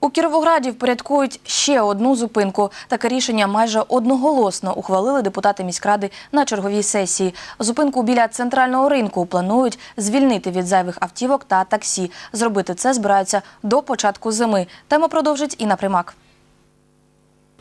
У Кіровограді впорядкують ще одну зупинку. Таке рішення майже одноголосно ухвалили депутати міськради на черговій сесії. Зупинку біля центрального ринку планують звільнити від зайвих автівок та таксі. Зробити це збираються до початку зими. Тему продовжить Інна Примак.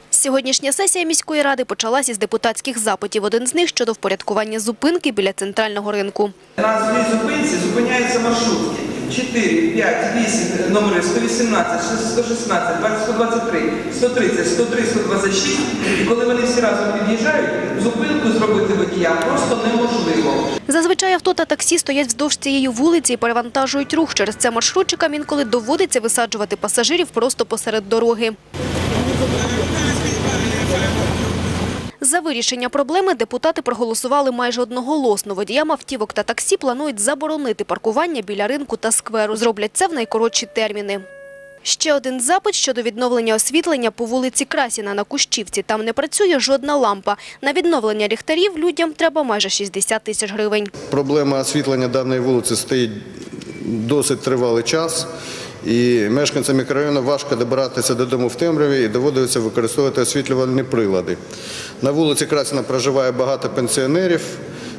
Сьогоднішня сесія міської ради почалась із депутатських запитів. Один з них щодо впорядкування зупинки біля центрального ринку. На зупинці зупиняються маршрутки. 4, 5, 8 номери 118, 116, 20, 123, 130, 103, 126. І коли вони всі разом під'їжджають, зупинку зробити водіям просто неможливо. Зазвичай авто та таксі стоять вздовж цієї вулиці і перевантажують рух. Через це маршрутчикам інколи доводиться висаджувати пасажирів просто посеред дороги. За вирішення проблеми депутати проголосували майже одноголосно. Водіям автівок та таксі планують заборонити паркування біля ринку та скверу. Зроблять це в найкоротші терміни. Ще один запит щодо відновлення освітлення по вулиці Красіна на Кущівці. Там не працює жодна лампа. На відновлення ліхтарів людям треба майже 60 тисяч гривень. Проблема освітлення даної вулиці стоїть досить тривалий час. І мешканцям мікрорайону важко добиратися додому в темряві і доводиться використовувати освітлювальні прилади. На вулиці Красіна проживає багато пенсіонерів,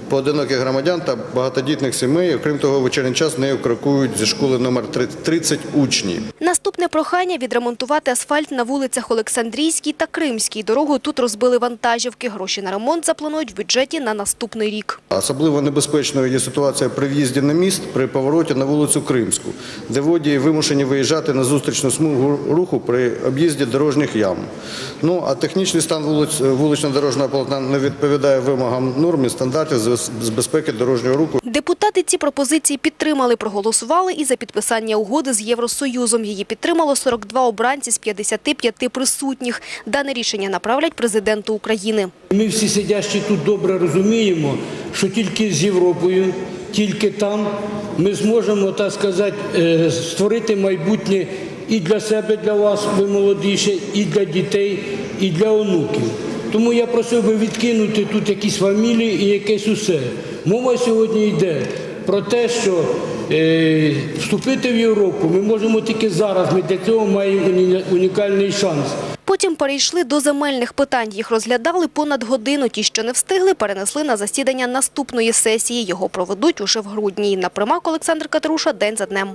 поодиноких громадян та багатодітних сімей. Окрім того, в вечірній час нею крокують зі школи номер 30 учні. Наступне прохання – відремонтувати асфальт на вулицях Олександрійській та Кримській. Дорогу тут розбили вантажівки. Гроші на ремонт запланують в бюджеті на наступний рік. Особливо небезпечною є ситуація при в'їзді на міст при повороті на вулицю Кримську, де водії вимушені виїжджати на зустрічну смугу руху при об'їзді дорожніх ям. Ну а технічний стан вулиць, вулично-дорожнього полотна не відповідає вимогам норм і стандартів з безпеки дорожнього руху. Депутати ці пропозиції підтримали, проголосували і за підписання угоди з Євросоюзом. Її підтримало 42 обранці з 55 присутніх. Дане рішення направлять президенту України. Ми всі сидящі тут добре розуміємо, що тільки з Європою, тільки там ми зможемо, так сказати, е, створити майбутнє і для себе, для вас, ви молодіші, і для дітей, і для онуків. Тому я просив би відкинути тут якісь фамілії і якесь усе. Мова сьогодні йде про те, що е, вступити в Європу ми можемо тільки зараз. Ми для цього маємо унікальний шанс. Потім перейшли до земельних питань. Їх розглядали понад годину. Ті, що не встигли, перенесли на засідання наступної сесії. Його проведуть уже в грудні. На примак Олександр Катеруша день за днем.